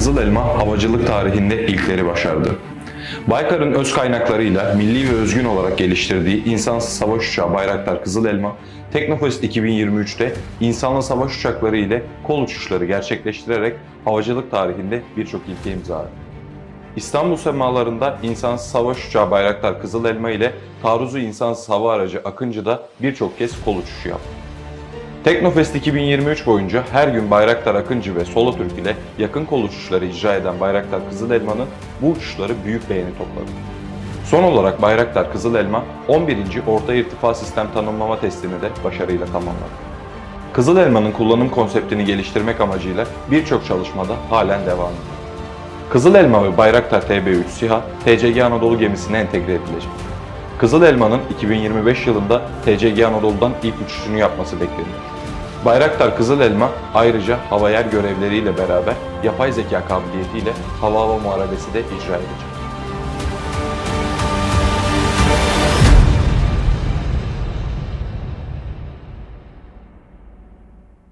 Kızıl Elma havacılık tarihinde ilkleri başardı. Baykar'ın öz kaynaklarıyla milli ve özgün olarak geliştirdiği insansız savaş uçağı Bayraktar Kızıl Elma, Teknofest 2023'te insanlı savaş uçakları ile kol uçuşları gerçekleştirerek havacılık tarihinde birçok ilke imza attı. İstanbul semalarında insansız savaş uçağı Bayraktar Kızıl Elma ile taarruzu insansız hava aracı Akıncı'da birçok kez kol uçuşu yaptı. Teknofest 2023 boyunca her gün Bayraktar Akıncı ve Solo Türk ile yakın kol uçuşları icra eden Bayraktar Kızıl Elma'nın bu uçuşları büyük beğeni topladı. Son olarak Bayraktar Kızıl Elma 11. Orta İrtifa Sistem Tanımlama testini de başarıyla tamamladı. Kızıl Elma'nın kullanım konseptini geliştirmek amacıyla birçok çalışmada halen devam ediyor. Kızıl Elma ve Bayraktar TB3 SİHA, TCG Anadolu gemisine entegre edilecek. Kızıl Elma'nın 2025 yılında TCG Anadolu'dan ilk uçuşunu yapması bekleniyor. Bayraktar Kızıl Elma ayrıca hava yer görevleriyle beraber yapay zeka kabiliyetiyle hava hava muharebesi de icra edecek.